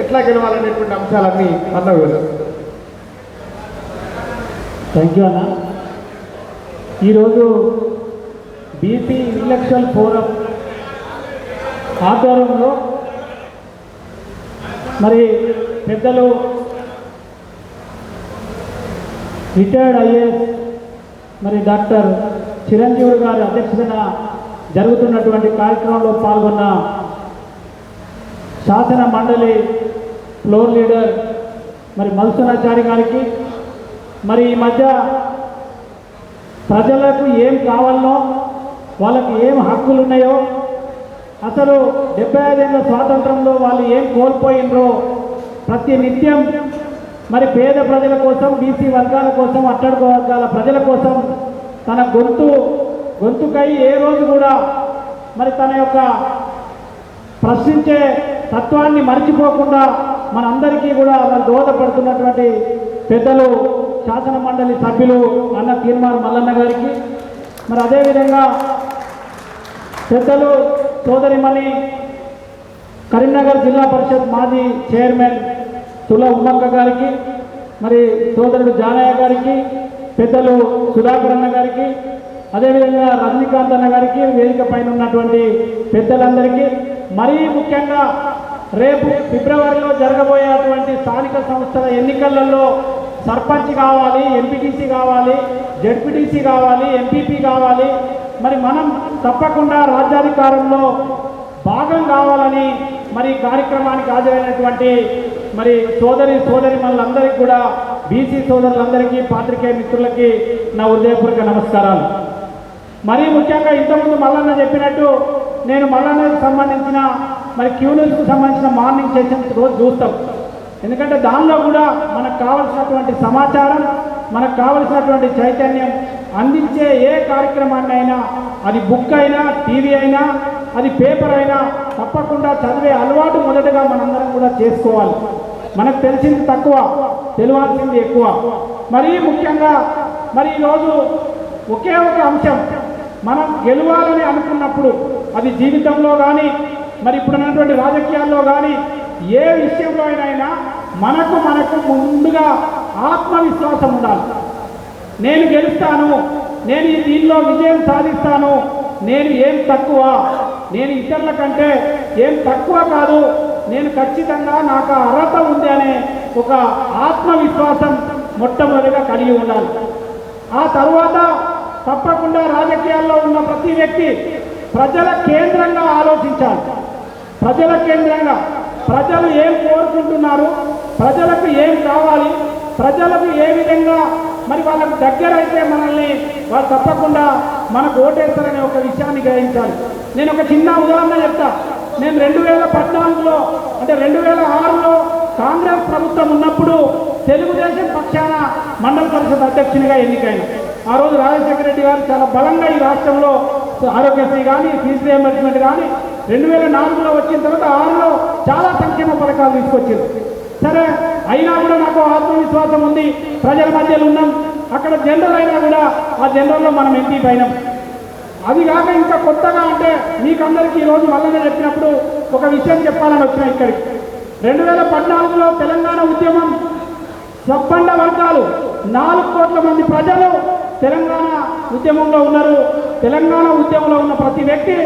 ఎట్లా గెలవాలనేటువంటి అంశాలన్నీ అన్న వివరం. థ్యాంక్ యూ అన్న. ఈరోజు బీపీ ఇంటలెక్చువల్ ఫోరం ఆధ్వర్యంలో మరి పెద్దలు రిటైర్డ్ ఐఏఎస్ మరి డాక్టర్ చిరంజీవి గారి అధ్యక్షతన జరుగుతున్నటువంటి కార్యక్రమంలో పాల్గొన్న శాసన మండలి ఫ్లోర్ లీడర్ మరి మధుసనాచారి గారికి. మరి ఈ మధ్య ప్రజలకు ఏం కావాలనో వాళ్ళకి ఏం హక్కులు ఉన్నాయో అసలు డెబ్బై ఐదేళ్ళ స్వాతంత్రంలో వాళ్ళు ఏం కోల్పోయినరో ప్రతి నిత్యం మరి పేద ప్రజల కోసం బీసీ వర్గాల కోసం అట్టడుగు వర్గాల ప్రజల కోసం తన గొంతు గొంతుకై ఏ రోజు కూడా మరి తన యొక్క ప్రశ్నించే తత్వాన్ని మర్చిపోకుండా మనందరికీ కూడా మన దోహదపడుతున్నటువంటి పెద్దలు శాసన మండలి సభ్యులు అన్న తీర్మాన్ మల్లన్న గారికి. మరి అదేవిధంగా పెద్దలు సోదరిమణి కరీంనగర్ జిల్లా పరిషత్ మాజీ చైర్మన్ తుల ఉమ్మక్క గారికి మరి సోదరుడు జానయ్య గారికి పెద్దలు సుధాకర్ అన్న గారికి అదేవిధంగా రజనీకాంత్ అన్న గారికి వేదిక పైన ఉన్నటువంటి పెద్దలందరికీ మరీ ముఖ్యంగా రేపు ఫిబ్రవరిలో జరగబోయేటువంటి స్థానిక సంస్థల ఎన్నికలలో సర్పంచ్ కావాలి ఎంపీటీసీ కావాలి జడ్పీటీసీ కావాలి ఎంపీపీ కావాలి. మరి మనం తప్పకుండా రాజ్యాధికారంలో భాగం కావాలని మరి కార్యక్రమానికి హాజరైనటువంటి మరి సోదరి సోదరి మనందరికీ కూడా బీసీ సోదరులందరికీ పాత్రికేయ మిత్రులకి నా హృదయపూర్వక నమస్కారాలు. మరీ ముఖ్యంగా ఇంతకుముందు మల్లన్న చెప్పినట్టు నేను మల్లన్నకు సంబంధించిన మరి క్యూ సంబంధించిన మార్నింగ్ సెషన్స్ రోజు చూస్తాం. ఎందుకంటే దానిలో కూడా మనకు కావలసినటువంటి సమాచారం మనకు కావలసినటువంటి చైతన్యం అందించే ఏ కార్యక్రమాన్ని అయినా అది బుక్ అయినా టీవీ అయినా అది పేపర్ అయినా తప్పకుండా చదివే అలవాటు మొదటగా మనందరం కూడా చేసుకోవాలి. మనకు తెలిసింది తక్కువ తెలియాల్సింది ఎక్కువ. మరీ ముఖ్యంగా మరి ఈరోజు ఒకే ఒక అంశం మనం గెలవాలని అనుకున్నప్పుడు అది జీవితంలో కానీ మరి ఇప్పుడు ఉన్నటువంటి రాజకీయాల్లో కానీ ఏ విషయంలో అయినా మనకు మనకు ముందుగా ఆత్మవిశ్వాసం ఉండాలి. నేను గెలుస్తాను నేను ఈ దీనిలో విజయం సాధిస్తాను నేను ఏం తక్కువ నేను ఇతరుల కంటే ఏం తక్కువ కాదు నేను ఖచ్చితంగా నాకు అర్హత ఉంది అనే ఒక ఆత్మవిశ్వాసం మొట్టమొదటిగా కలిగి ఉండాలి. ఆ తర్వాత తప్పకుండా రాజకీయాల్లో ఉన్న ప్రతి వ్యక్తి ప్రజల కేంద్రంగా ఆలోచించాలి. ప్రజల కేంద్రంగా ప్రజలు ఏం కోరుకుంటున్నారు ప్రజలకు ఏం కావాలి ప్రజలకు ఏ విధంగా మరి వాళ్ళకు దగ్గర అయితే మనల్ని వాళ్ళు తప్పకుండా మనకు ఓటేస్తారనే ఒక విషయాన్ని గ్రహించాలి. నేను ఒక చిన్న ఉదాహరణ చెప్తా. నేను రెండు వేల పద్నాలుగులో అంటే రెండు వేల ఆరులో కాంగ్రెస్ ప్రభుత్వం ఉన్నప్పుడు తెలుగుదేశం పక్షాన మండల పరిషత్ అధ్యక్షునిగా ఎన్నికైన. ఆ రోజు రాజశేఖర రెడ్డి గారు చాలా బలంగా ఈ రాష్ట్రంలో ఆరోగ్యశ్రీ కానీ ఫీజు రియంబర్స్మెంట్ కానీ రెండు వేల నాలుగులో వచ్చిన తర్వాత ఆరులో చాలా సంక్షేమ పథకాలు తీసుకొచ్చారు. సరే అయినా కూడా నాకు ఆత్మవిశ్వాసం ఉంది. ప్రజల మధ్యలో ఉన్నాం. అక్కడ జనరల్ అయినా కూడా ఆ జనరల్లో మనం ఎంపీ పైన అది కాక ఇంకా కొత్తగా అంటే మీకందరికీ ఈరోజు మళ్ళీ చెప్పినప్పుడు ఒక విషయం చెప్పాలని వచ్చిన ఇక్కడికి. రెండు వేల పద్నాలుగులో తెలంగాణ ఉద్యమం సబ్బండ వర్గాలు నాలుగు కోట్ల మంది ప్రజలు తెలంగాణ ఉద్యమంలో ఉన్నారు. తెలంగాణ ఉద్యమంలో ఉన్న ప్రతి వ్యక్తి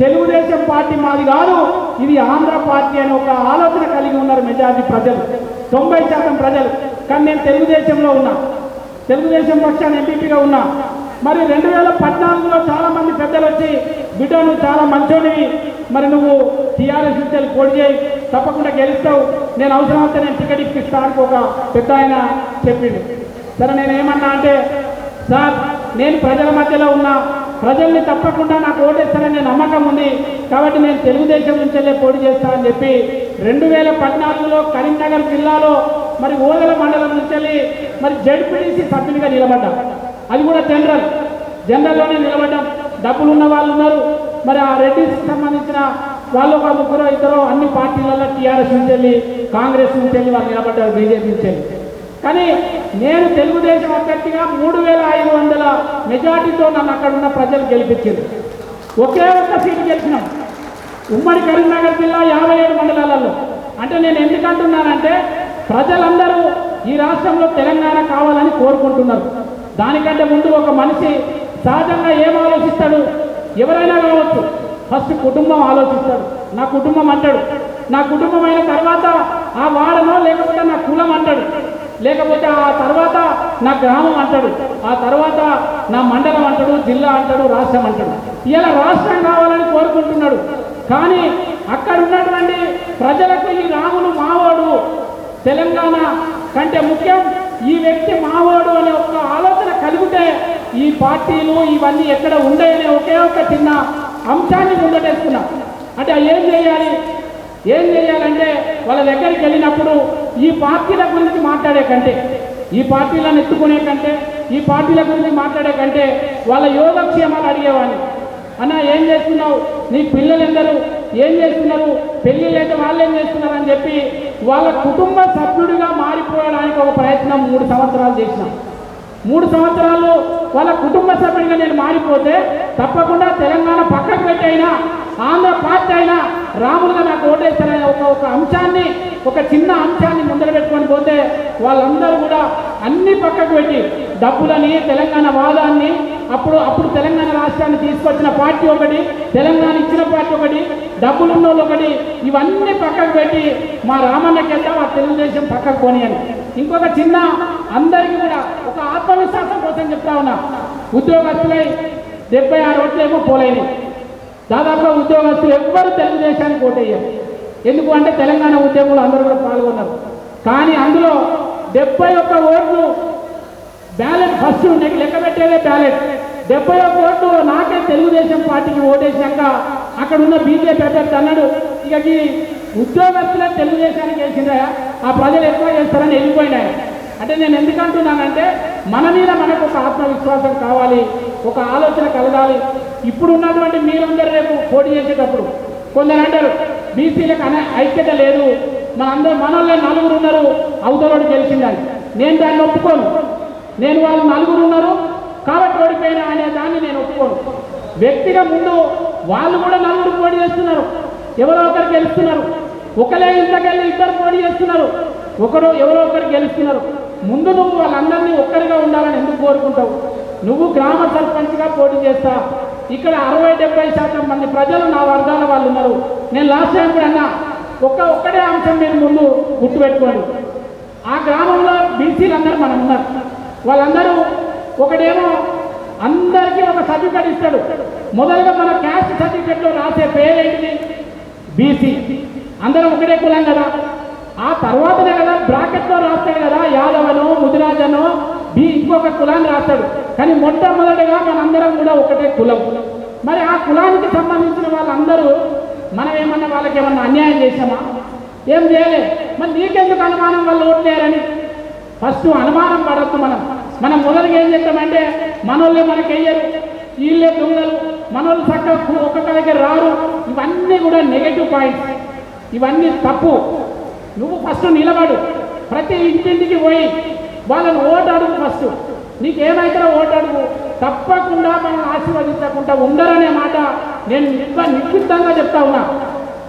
తెలుగుదేశం పార్టీ మాది కాదు. ఇది ఆంధ్ర పార్టీ అనే ఒక ఆలోచన కలిగి ఉన్నారు మెజారిటీ ప్రజలు. తొంభై శాతం ప్రజలు. కానీ నేను తెలుగుదేశంలో ఉన్నా. తెలుగుదేశం పక్షాన్ని ఎంపీపీగా ఉన్నా. మరి రెండు వేల పద్నాలుగులో చాలా మంది పెద్దలు వచ్చి బిడ్డ నువ్వు చాలా మంచోనివి మరి నువ్వు టీఆర్ఎస్ నుంచి పోటీ చేయి. తప్పకుండా గెలుస్తావు. నేను అవసరం అయితే నేను టికెట్ ఇప్పిస్తానికి ఒక పెద్ద ఆయన చెప్పిండు. సరే నేను ఏమన్నా అంటే సార్ నేను ప్రజల మధ్యలో ఉన్నా. ప్రజల్ని తప్పకుండా నాకు ఓటేస్తాననే నమ్మకం ఉంది. కాబట్టి నేను తెలుగుదేశం నుంచెల్లే పోటీ చేస్తానని చెప్పి రెండు వేల పద్నాలుగులో కరీంనగర్ జిల్లాలో మరి ఓదల మండలం నుంచి మరి జడ్పీటీసీ సభ్యునిగా నిలబడ్డా. అది కూడా జనరల్. జనరల్లోనే నిలబడ్డాం. డబ్బులు ఉన్న వాళ్ళు ఉన్నారు. మరి ఆ రెడ్డికి సంబంధించిన వాళ్ళు ఒక ముగ్గురు ఇద్దరు అన్ని పార్టీలలో టీఆర్ఎస్ నుంచి వెళ్ళి కాంగ్రెస్ నుంచి వెళ్ళి వాళ్ళు నిలబడ్డారు బీజేపీ నుంచి వెళ్ళి కానీ నేను తెలుగుదేశం అభ్యర్థిగా మూడు వేల ఐదు వందల మెజార్టీతో నన్ను అక్కడ ఉన్న ప్రజలు గెలిపించారు. ఒకే ఒక్క సీటు గెలిచినాం. ఉమ్మడి కరీంనగర్ జిల్లా యాభై ఏడు మండలాలలో. అంటే నేను ఎందుకంటున్నానంటే ప్రజలందరూ ఈ రాష్ట్రంలో తెలంగాణ కావాలని కోరుకుంటున్నారు. దానికంటే ముందు ఒక మనిషి సహజంగా ఏం ఆలోచిస్తాడు? ఎవరైనా కావచ్చు. ఫస్ట్ కుటుంబం ఆలోచిస్తాడు. నా కుటుంబం అంటాడు. నా కుటుంబం అయిన తర్వాత ఆ వాడనో లేకపోతే నా కులం అంటాడు. లేకపోతే ఆ తర్వాత నా గ్రామం అంటాడు ఆ తర్వాత నా మండలం అంటాడు జిల్లా అంటాడు రాష్ట్రం అంటాడు. ఇలా రాష్ట్రం కావాలని కోరుకుంటున్నాడు. కానీ అక్కడ ఉన్నటువంటి ప్రజలకు ఈ రాములు మావోడు తెలంగాణ కంటే ముఖ్యం. ఈ వ్యక్తి మావోడు అనే ఒక ఆలోచన కలిగితే ఈ పార్టీలు ఇవన్నీ ఎక్కడ ఉండయనే ఒకే ఒక చిన్న అంశాన్ని ముందటేస్తున్నా అంటే ఏం చేయాలి? ఏం చేయాలంటే వాళ్ళ దగ్గరికి వెళ్ళినప్పుడు ఈ పార్టీల గురించి మాట్లాడే కంటే ఈ పార్టీలను ఎత్తుకునే కంటే ఈ పార్టీల గురించి మాట్లాడే కంటే వాళ్ళ యోగక్షేమాలు అడిగేవాడిని. అన్న ఏం చేస్తున్నావు? నీ పిల్లలు ఏం చేస్తున్నారు? పెళ్ళి లేక వాళ్ళు ఏం చేస్తున్నారు? అని చెప్పి వాళ్ళ కుటుంబ సభ్యుడిగా మారిపోవడానికి ఒక ప్రయత్నం మూడు సంవత్సరాలు చేసినాం. మూడు సంవత్సరాలు వాళ్ళ కుటుంబ సభ్యుడిగా నేను మారిపోతే తప్పకుండా తెలంగాణ పక్కకు పెట్టి అయినా ఆంధ్ర పార్టీ రాములుగా నాకు ఓటేస్తారనే ఒక ఒక అంశాన్ని ఒక చిన్న అంశాన్ని ముందర పెట్టుకొని పోతే వాళ్ళందరూ కూడా అన్ని పక్కకు పెట్టి డబ్బులని తెలంగాణ వాదాన్ని అప్పుడు అప్పుడు తెలంగాణ రాష్ట్రాన్ని తీసుకొచ్చిన పార్టీ ఒకటి తెలంగాణ ఇచ్చిన పార్టీ ఒకటి డబ్బులున్న వాళ్ళు ఒకటి ఇవన్నీ పక్కకు పెట్టి మా రామన్నకి వెళ్తాం ఆ తెలుగుదేశం పక్కకు కొని అని. ఇంకొక చిన్న అందరికీ కూడా ఒక ఆత్మవిశ్వాసం కోసం చెప్తా ఉన్నా. ఉద్యోగస్తులై డెబ్బై ఆరు ఓట్లేమో పోలేని. దాదాపుగా ఉద్యోగస్తులు ఎవ్వరు తెలుగుదేశానికి ఓటేయారు ఎందుకు అంటే తెలంగాణ ఉద్యమంలో అందరూ కూడా పాల్గొన్నారు. కానీ అందులో డెబ్బై ఒక్క ఓట్లు బ్యాలెట్ ఫస్ట్ ఉండే లెక్క పెట్టేదే బ్యాలెట్. డెబ్బై ఒక్క ఓట్లు నాకే తెలుగుదేశం పార్టీకి ఓటేసాక అక్కడ ఉన్న బీజేపీ అభ్యర్థి అన్నాడు ఇక ఈ ఉద్యోగస్తులే తెలుగుదేశానికి వేసిందా ఆ ప్రజలు ఎక్కువ చేస్తారని వెళ్ళిపోయినాయి అంటే నేను ఎందుకంటున్నానంటే మన మీద మనకు ఒక ఆత్మవిశ్వాసం కావాలి ఒక ఆలోచన కలగాలి. ఇప్పుడు ఉన్నటువంటి మీరందరూ రేపు పోటీ చేసేటప్పుడు కొందరు అంటారు బీసీలకు అనే ఐక్యత లేదు. మనందరూ మనల్ని నలుగురు ఉన్నారు అవతలోడు గెలిచిందని. నేను దాన్ని ఒప్పుకోను. నేను వాళ్ళు నలుగురు ఉన్నారు కాబట్టి ఓడిపోయినా అనే దాన్ని నేను ఒప్పుకోను. వ్యక్తిగా ముందు వాళ్ళు కూడా నలుగురు పోటీ చేస్తున్నారు. ఎవరో ఒకరు గెలుస్తున్నారు. ఒకలే ఇంతకెళ్ళి ఇద్దరు పోటీ చేస్తున్నారు. ఒకరు ఎవరో ఒకరు గెలుస్తున్నారు. ముందు నువ్వు వాళ్ళందరినీ ఒక్కరిగా ఉండాలని ఎందుకు కోరుకుంటావు? నువ్వు గ్రామ సర్పంచ్గా పోటీ చేస్తా. ఇక్కడ అరవై డెబ్బై శాతం మంది ప్రజలు నా వర్గాల వాళ్ళు ఉన్నారు. నేను లాస్ట్ టైం కూడా అన్నా ఒక్క ఒక్కటే అంశం మీరు ముందు గుర్తుపెట్టుకోండి. ఆ గ్రామంలో బీసీలు అందరూ మనం ఉన్నారు. వాళ్ళందరూ ఒకటేమో అందరికీ ఒక సర్టిఫికెట్ ఇస్తాడు. మొదలుగా మన క్యాస్ట్ సర్టిఫికెట్లో రాసే పేరేంటిది? బీసీ. అందరం ఒకటే కులం కదా. ఆ తర్వాతనే కదా బ్రాకెట్లో రాస్తాడు కదా యాదవను ముదిరాజను బి ఇంకొక కులాన్ని రాస్తాడు. కానీ మొట్టమొదటిగా మనందరం కూడా ఒకటే కులం. మరి ఆ కులానికి సంబంధించిన వాళ్ళందరూ మనం ఏమన్నా వాళ్ళకి ఏమన్నా అన్యాయం చేసామా ఏం చేయలే. మరి నీకెందుకు అనుమానం వాళ్ళు ఓట్లేరని? ఫస్ట్ అనుమానం పడద్దు మనం. మనం మొదలుగా ఏం చేస్తామంటే మనోళ్ళే మనకి వెయ్యరు వీళ్ళే దొంగలు మనోళ్ళు చక్క ఒక్కొక్క దగ్గర రారు. ఇవన్నీ కూడా నెగటివ్ పాయింట్స్ ఇవన్నీ తప్పు. నువ్వు ఫస్ట్ నిలబడు. ప్రతి ఇంటింటికి పోయి వాళ్ళని ఓటు అడుగు ఫస్ట్. నీకేమైతే ఓటు అడుగు తప్పకుండా మనం ఆశీర్వదించకుండా ఉండరనే మాట నేను నిర్వ నిక్షిప్తంగా చెప్తా ఉన్నా.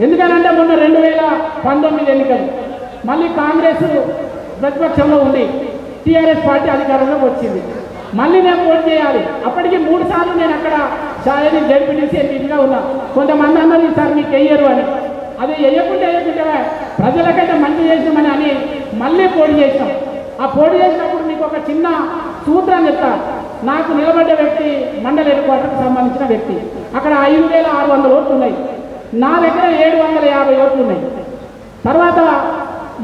ఎందుకనంటే మొన్న రెండు వేల పంతొమ్మిది ఎన్నికలు మళ్ళీ కాంగ్రెస్ ప్రతిపక్షంలో ఉంది. టీఆర్ఎస్ పార్టీ అధికారంలోకి వచ్చింది. మళ్ళీ నేను ఓటు చేయాలి. అప్పటికి మూడు సార్లు నేను అక్కడ షాయని జడ్పీటీసీ ఎంపీగా ఉన్నా. కొంతమంది అన్నారు ఈసారి మీకు వెయ్యరు అని. అది వేయకుండా వేయకుండా ప్రజలకైతే మంచి చేసామని అని మళ్ళీ పోటీ చేసాం ఆ పోటీ చేసినప్పుడు మీకు ఒక చిన్న సూత్రం చెప్తా. నాకు నిలబడ్డ వ్యక్తి మండల హెడ్ క్వార్టర్కి సంబంధించిన వ్యక్తి. అక్కడ ఐదు వేల ఆరు వందల ఓట్లు ఉన్నాయి. నా దగ్గర ఏడు వందల యాభై ఓట్లు ఉన్నాయి. తర్వాత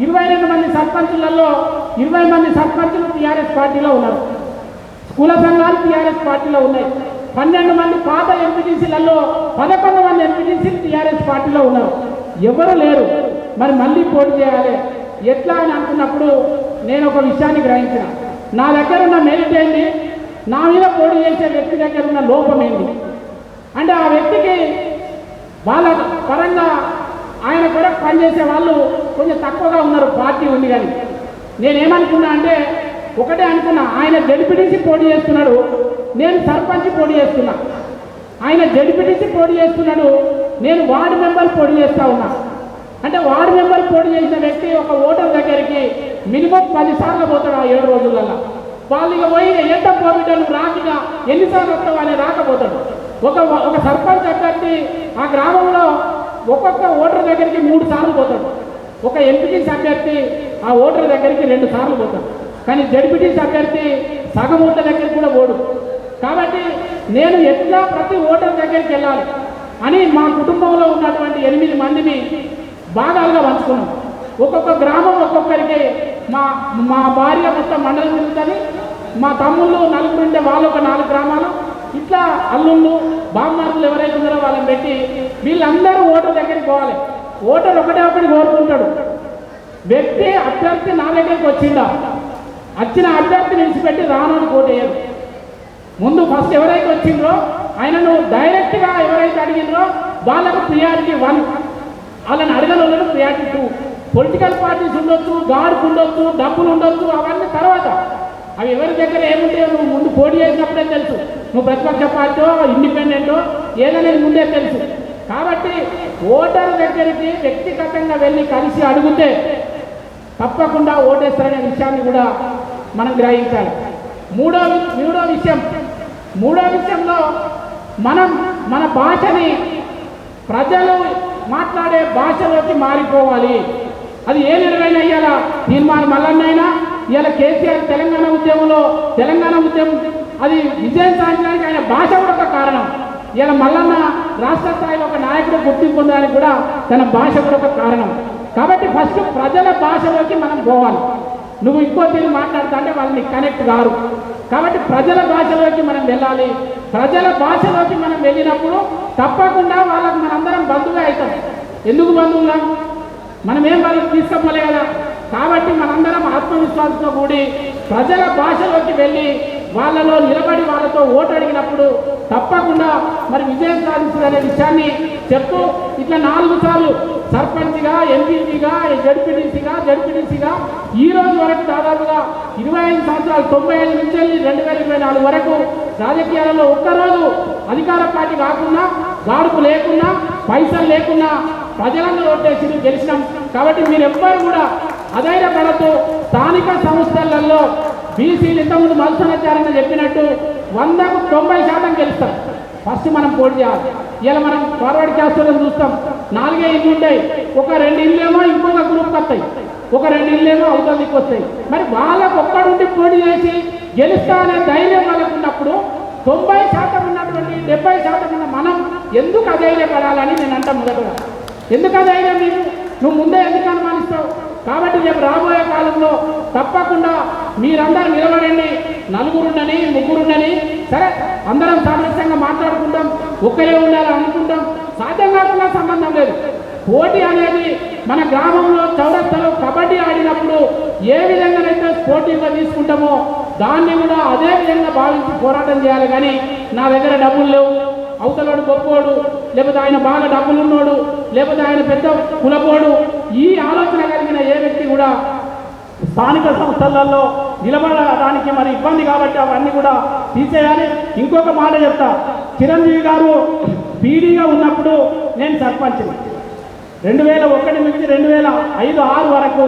ఇరవై రెండు మంది సర్పంచులలో ఇరవై మంది సర్పంచులు టీఆర్ఎస్ పార్టీలో ఉన్నారు. కుల సంఘాలు టీఆర్ఎస్ పార్టీలో ఉన్నాయి. పన్నెండు మంది పాత ఎంపీటీసీలలో పదకొండు మంది ఎంపీటీసీలు టీఆర్ఎస్ పార్టీలో ఉన్నారు. ఎవరు లేరు. మరి మళ్ళీ పోటీ చేయాలి. ఎట్లా అని అనుకున్నప్పుడు నేను ఒక విషయాన్ని గ్రహించిన. నా దగ్గర ఉన్న మెరిట్ ఏంటి నా మీద పోటీ చేసే వ్యక్తి దగ్గర ఉన్న లోపం ఏంటి అంటే ఆ వ్యక్తికి వాళ్ళ పరంగా ఆయన కూడా పనిచేసే వాళ్ళు కొంచెం తక్కువగా ఉన్నారు పార్టీ ఉంది కానీ. నేనేమనుకున్నా అంటే ఒకటే అనుకున్నా ఆయన జడిపిడిసి పోటీ చేస్తున్నాడు నేను సర్పంచ్ పోటీ చేస్తున్నా. ఆయన జడిపిడిసి పోటీ చేస్తున్నాడు నేను వార్డు మెంబర్ పోటీ చేస్తా ఉన్నా. అంటే వార్డు మెంబర్ పోటీ చేసిన వ్యక్తి ఒక ఓటర్ దగ్గరికి మినిమం పదిసార్లు పోతాడు ఆ ఏడు రోజులలో వాళ్ళు ఇక పోయి ఎంత పోబిడ్డలు రాకిగా ఎన్నిసార్లు వస్తావు అని రాకపోతాడు. ఒక ఒక సర్పంచ్ అభ్యర్థి ఆ గ్రామంలో ఒక్కొక్క ఓటర్ దగ్గరికి మూడు సార్లు పోతాడు. ఒక ఎంపీటీసీ అభ్యర్థి ఆ ఓటర్ దగ్గరికి రెండు సార్లు పోతాడు. కానీ జడ్పీటీసీ అభ్యర్థి సగం ఓటర్ దగ్గరికి కూడా ఓడు కాబట్టి నేను ఎట్లా ప్రతి ఓటర్ దగ్గరికి వెళ్ళాలి అని మా కుటుంబంలో ఉన్నటువంటి ఎనిమిది మందిని భాగాలుగా పంచుకున్నాం ఒక్కొక్క గ్రామం ఒక్కొక్కరికి. మా మా భార్య మొత్తం మండలం తిరుగుతుంది. మా తమ్ముళ్ళు నలుగురు ఉంటే వాళ్ళు ఒక నాలుగు గ్రామాలు. ఇట్లా అల్లుళ్ళు బామ్మార్లు ఎవరైతే ఉన్నారో వాళ్ళని పెట్టి వీళ్ళందరూ ఓటర్ దగ్గరికి పోవాలి. ఓటర్ ఒకటే ఒకటి కోరుకుంటాడు. వ్యక్తి అభ్యర్థి నా దగ్గరికి వచ్చిందా? వచ్చిన అభ్యర్థిని విడిచిపెట్టి రానోడు కోటేయరు ముందు ఫస్ట్ ఎవరైతే వచ్చిందో ఆయనను డైరెక్ట్గా ఎవరైతే అడిగిందో వాళ్ళకు ప్రియారిటీ వన్. వాళ్ళని అడగని వాళ్ళను ప్రియారిటీ టూ పొలిటికల్ పార్టీస్ ఉండొచ్చు గార్డ్స్ ఉండొచ్చు డబ్బులు ఉండొచ్చు అవన్నీ తర్వాత. అవి ఎవరి దగ్గర ఏముంటాయో నువ్వు ముందు పోటీ చేసినప్పుడే తెలుసు. నువ్వు ప్రతిపక్ష పార్టీ ఇండిపెండెంటో ఏదనేది ముందే తెలుసు. కాబట్టి ఓటర్ దగ్గరికి వ్యక్తిగతంగా వెళ్ళి కలిసి అడిగితే తప్పకుండా ఓటేస్తారనే విషయాన్ని కూడా మనం గ్రహించాలి. మూడో మూడో విషయం. మూడో విషయంలో మనం మన భాషని ప్రజలు మాట్లాడే భాషలోకి మారిపోవాలి. అది ఏ నిర్వహణ ఇవాళ తీర్మానం మల్లన్నైనా ఇవాళ కేసీఆర్ తెలంగాణ ఉద్యమంలో తెలంగాణ ఉద్యమం అది విజయం సాధించడానికి ఆయన భాష కూడా ఒక కారణం. ఇలా మల్లన్న రాష్ట్ర స్థాయిలో ఒక నాయకుడు గుర్తింపు పొందడానికి కూడా తన భాష కూడా ఒక కారణం. కాబట్టి ఫస్ట్ ప్రజల భాషలోకి మనం పోవాలి. నువ్వు ఇంకో తీరు మాట్లాడుతా అంటే వాళ్ళని కనెక్ట్ కారు. కాబట్టి ప్రజల భాషలోకి మనం వెళ్ళాలి. ప్రజల భాషలోకి మనం వెళ్ళినప్పుడు తప్పకుండా వాళ్ళకి మనందరం బంధువుగా అవుతాం. ఎందుకు బంధువులా? మనం ఏం వాళ్ళకి తీసుకోలే కదా కాబట్టి మనందరం ఆత్మవిశ్వాసంతో కూడి ప్రజల భాషలోకి వెళ్ళి వాళ్ళలో నిలబడి వాళ్ళతో ఓటు అడిగినప్పుడు తప్పకుండా మరి విజయం సాధిస్తుందనే విషయాన్ని చెప్తూ ఇట్లా నాలుగు సార్లు సర్పంచ్గా ఎంపీపీగా జడ్పీటీసీగా జడ్పీటీసీగా ఈ రోజు వరకు దాదాపుగా ఇరవై ఐదు సంవత్సరాలు తొంభై ఐదు నుంచి రెండు వేల ఇరవై నాలుగు వరకు రాజకీయాలలో ఒక్కరోజు అధికార పార్టీ కాకుండా గాడుపు లేకున్నా పైసలు లేకున్నా ప్రజలను ఓటేసి గెలిచినాం. కాబట్టి మీరెవ్వరు కూడా అధైర్యపడతో స్థానిక సంస్థలలో బీసీలు ఇంతకుముందు మల్సనాచారంగా చెప్పినట్టు వందకు తొంభై శాతం గెలుస్తారు ఫస్ట్ మనం పోటీ చేయాలి. ఇలా మనం ఫార్వర్డ్ క్యాస్టర్లను చూస్తాం. నాలుగే ఇల్లు ఉంటాయి. ఒక రెండు ఇల్లేమో ఇంకొక గ్రూప్ వస్తాయి. ఒక రెండు ఇల్లేమో అవుతుంది దిక్కు వస్తాయి. మరి వాళ్ళకు ఒక్కడుండి పోటీ చేసి గెలుస్తా అనే ధైర్యం వాళ్ళకు ఉన్నప్పుడు తొంభై శాతం ఉన్నటువంటి డెబ్బై శాతం ఉన్న మనం ఎందుకు అధైర్యపడాలని నేను అంటా మొదటగా ఎందుకు అధైర్యం నీకు? నువ్వు ముందే ఎందుకు అనుమానిస్తావు? కాబట్టి రేపు రాబోయే కాలంలో తప్పకుండా మీరందరూ నిలబడండి. నలుగురుండని ముగ్గురుండని సరే అందరం సామరస్యంగా మాట్లాడుకుంటాం ఒక్కరే ఉండాలి అనుకుంటాం సాధ్యం కాకుండా సంబంధం లేదు. పోటీ అనేది మన గ్రామంలో చౌరస్తలో కబడ్డీ ఆడినప్పుడు ఏ విధంగానైతే పోటీగా తీసుకుంటామో దాన్ని కూడా అదే విధంగా భావించి పోరాటం చేయాలి. కానీ నా దగ్గర డబ్బులు లేవు. అవతలోడు గొప్పోడు లేకపోతే ఆయన బాగా డబ్బులు ఉన్నోడు లేకపోతే ఆయన పెద్ద కులపోడు. ఈ ఆలోచన కలిగిన ఏ వ్యక్తి కూడా స్థానిక సంస్థలలో నిలబడడానికి మరి ఇబ్బంది కాబట్టి అవన్నీ కూడా తీసేయాలి. ఇంకొక మాట చెప్తా. చిరంజీవి గారు పీడీగా ఉన్నప్పుడు నేను సర్పంచ్ రెండు వేల ఒకటి నుంచి రెండు వేల ఐదు ఆరు వరకు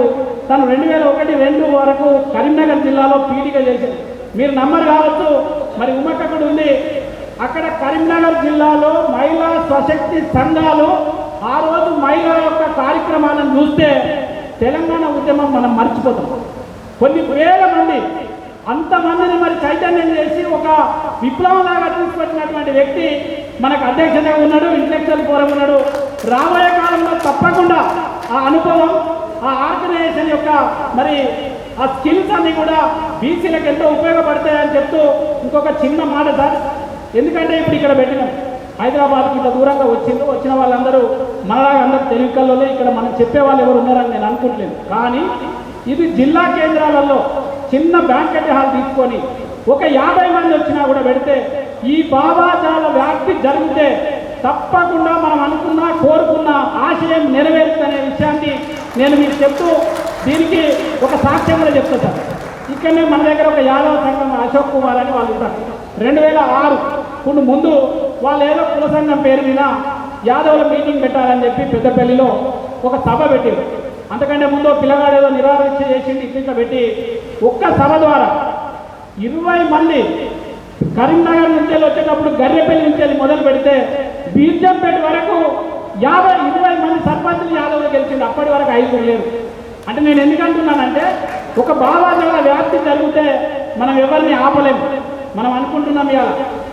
తను రెండు వేల ఒకటి రెండు వరకు కరీంనగర్ జిల్లాలో పీడిగా చేసింది. మీరు నమ్మరు కావచ్చు మరి ఉమ్మకక్కడ ఉంది. అక్కడ కరీంనగర్ జిల్లాలో మహిళా స్వశక్తి సంఘాలు ఆ రోజు మహిళల యొక్క కార్యక్రమాలను చూస్తే తెలంగాణ ఉద్యమం మనం మర్చిపోతాం. కొన్ని వేల మంది అంతమందిని మరి చైతన్యం చేసి ఒక విప్లవంలాగా తీసుకొచ్చినటువంటి వ్యక్తి మనకు అధ్యక్షతగా ఉన్నాడు ఇంటలెక్చువల్ ఫోరం ఉన్నాడు. రాబోయే కాలంలో తప్పకుండా ఆ అనుభవం ఆ ఆర్గనైజేషన్ యొక్క మరి ఆ స్కిల్స్ అన్ని కూడా బీసీలకు ఎంతో ఉపయోగపడతాయని చెప్తూ ఇంకొక చిన్న మాట సార్. ఎందుకంటే ఇప్పుడు ఇక్కడ పెట్టినాం. హైదరాబాద్కి ఇంత దూరంగా వచ్చింది వచ్చిన వాళ్ళందరూ మనలాగా అందరూ తెలివికల్లోనే ఇక్కడ మనం చెప్పే వాళ్ళు ఎవరు ఉన్నారని నేను అనుకుంటలేను కానీ ఇది జిల్లా కేంద్రాలలో చిన్న బ్యాంకెట్ హాల్ తీసుకొని ఒక యాభై మంది వచ్చినా కూడా పెడితే ఈ భావాజాల వ్యాప్తి జరిగితే తప్పకుండా మనం అనుకున్న కోరుకున్న ఆశయం నెరవేరుతుందనే విషయాన్ని నేను మీకు చెప్తూ దీనికి ఒక సాక్ష్యం కూడా చెప్తా సార్. ఇక్కడనే మన దగ్గర ఒక యాదవ సంఘం అశోక్ కుమార్ అని వాళ్ళు ఉంటారు. రెండు వేల ఆరు ఇప్పుడు ముందు వాళ్ళు ఏదో కుల పేరు మీద యాదవుల మీటింగ్ పెట్టాలని చెప్పి పెద్దపల్లిలో ఒక సభ పెట్టారు. అంతకంటే ముందు పిల్లగాడు ఏదో నిరాదీక్ష చేసింది ఇట్లా పెట్టి ఒక్క సభ ద్వారా ఇరవై మంది కరీంనగర్ నుంచి వచ్చేటప్పుడు గర్రెపల్లి నుంచి వెళ్ళి మొదలు పెడితే బీర్జంపేట వరకు యాభై ఇరవై మంది సర్పంచులు యాదవ్ గెలిచింది అప్పటి వరకు ఐదుగురు లేరు అంటే నేను ఎందుకంటున్నానంటే ఒక భావాజాల వ్యాప్తి జరిగితే మనం ఎవరిని ఆపలేము మనం అనుకుంటున్నాం ఇవాళ.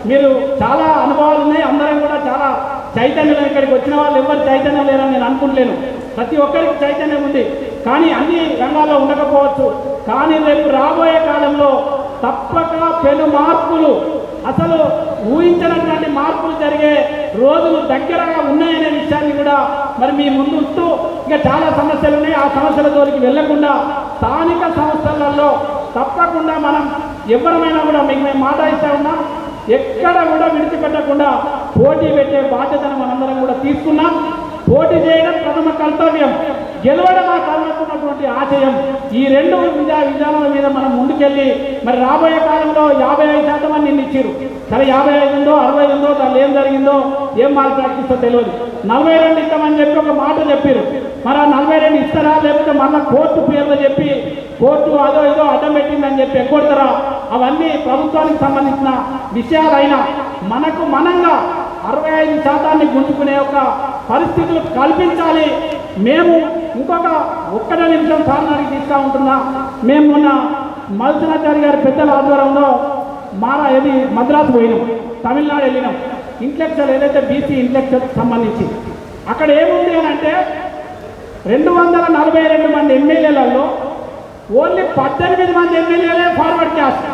మీరు చాలా అనుభవాలు ఉన్నాయి. అందరం కూడా చాలా చైతన్యం ఇక్కడికి వచ్చిన వాళ్ళు ఎవరు చైతన్యం లేరని నేను అనుకుంటలేను. ప్రతి ఒక్కరికి చైతన్యం ఉంది. కానీ అన్ని రంగాల్లో ఉండకపోవచ్చు. కానీ రేపు రాబోయే కాలంలో తప్పక పెను మార్పులు అసలు ఊహించినటువంటి మార్పులు జరిగే రోజులు దగ్గరగా ఉన్నాయనే విషయాన్ని కూడా మరి మీ ముందు ఉంటూ ఇంకా చాలా సమస్యలు ఉన్నాయి. ఆ సమస్యల జోలికి వెళ్ళకుండా స్థానిక సంస్థలలో తప్పకుండా మనం ఎవరమైనా కూడా మీకు మేము మాట ఇస్తా ఉన్నాం ఎక్కడ కూడా విడిచిపెట్టకుండా పోటీ పెట్టే బాధ్యతను మనందరం కూడా తీసుకున్నాం. పోటీ చేయడం ప్రథమ కర్తవ్యం. గెలవడం ఆ కలుగుతున్నటువంటి ఆశయం. ఈ రెండు విద్యా విధానాల మీద మనం ముందుకెళ్ళి మరి రాబోయే కాలంలో యాభై ఐదు శాతం అని నిన్ను ఇచ్చారు సరే యాభై ఐదు ఉందో అరవై ఉందో దానిలో ఏం జరిగిందో ఏం మాల్ ప్రాక్టీస్తో తెలియదు నలభై రెండు ఇస్తామని చెప్పి ఒక మాట చెప్పారు మరి ఆ నలభై రెండు ఇస్తారా లేకపోతే మళ్ళీ కోర్టు పేర్లు చెప్పి కోర్టు అదో ఏదో అడ్డం పెట్టిందని చెప్పి ఎక్కొడతారా అవన్నీ ప్రభుత్వానికి సంబంధించిన విషయాలైనా మనకు మనంగా అరవై ఐదు శాతాన్ని గుంజుకునే ఒక పరిస్థితులు కల్పించాలి. మేము ఇంకొక ఒక్కడే నిమిషం సాధనానికి తీస్తా ఉంటున్నా. మేము మొన్న మల్సనాచారి గారి పెద్దల ఆధ్వర్యంలో మారా ఏది మద్రాసు పోయినాం తమిళనాడు వెళ్ళినాం. ఇంటలెక్చువల్ ఏదైతే బీసీ ఇంటలెక్చువల్ సంబంధించి అక్కడ ఏముంది అని అంటే రెండు వందల నలభై రెండు మంది ఎమ్మెల్యేలలో ఓన్లీ పద్దెనిమిది మంది ఎమ్మెల్యేలే ఫార్వర్డ్ క్యాస్ట్.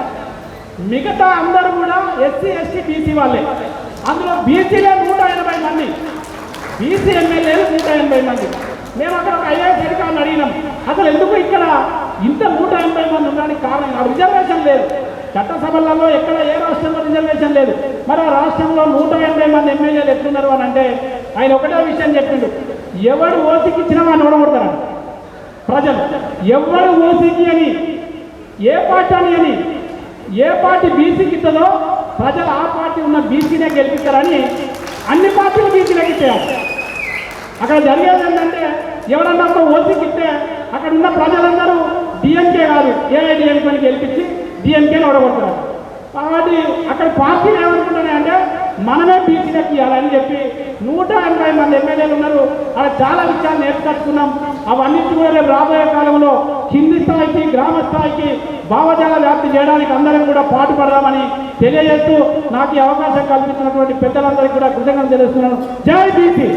మిగతా అందరూ కూడా ఎస్సీ ఎస్టీ బీసీ వాళ్ళే. అందులో బీసీలే నూట ఎనభై మంది. బీసీ ఎమ్మెల్యేలు నూట ఎనభై మంది. మేము అక్కడ ఒక ఐఏఎస్ అధికారులు అడిగినాం. అసలు ఎందుకు ఇక్కడ ఇంత నూట ఎనభై మంది ఉండడానికి కారణం? ఆ రిజర్వేషన్ లేదు. చట్టసభలలో ఎక్కడ ఏ రాష్ట్రంలో రిజర్వేషన్ లేదు. మరి ఆ రాష్ట్రంలో నూట ఎనభై మంది ఎమ్మెల్యేలు ఎట్లున్నారు అని అంటే ఆయన ఒకటే విషయం చెప్పిండు. ఎవడు ఓసికి ఇచ్చినా వాడిని ఓడగొడతారు ప్రజలు ఎవడు ఓసీకి అని ఏ పార్టీ అని ఏ పార్టీ బీసీకి ఇస్తుందో ప్రజలు ఆ పార్టీ ఉన్న బీసీనే గెలిపిస్తారని అన్ని పార్టీలు బీసీలకు ఇచ్చేయాలి అక్కడ జరిగేది ఏంటంటే ఎవరన్నా ఒక ఓసీకి ఇస్తే అక్కడ ఉన్న ప్రజలందరూ డిఎంకే కాదు ఏఐడిఎంకేని గెలిపించి డిఎంకేని ఓడగొడతారు. కాబట్టి అక్కడ పార్టీలు ఏమనుకుంటున్నాయంటే మనమే బీసీలకు ఇవ్వాలని చెప్పి నూట ఎనభై మంది ఎమ్మెల్యేలు ఉన్నారు. అలా చాలా విషయాలు నేర్చుకుంటున్నాం అవన్నీ కూడా రేపు రాబోయే కాలంలో కింది స్థాయికి గ్రామ స్థాయికి భావజాల వ్యాప్తి చేయడానికి అందరం కూడా పాటుపడదామని తెలియజేస్తూ నాకు ఈ అవకాశం కల్పించినటువంటి పెద్దలందరికీ కూడా కృతజ్ఞతలు తెలుస్తున్నాను. జై బీసీ!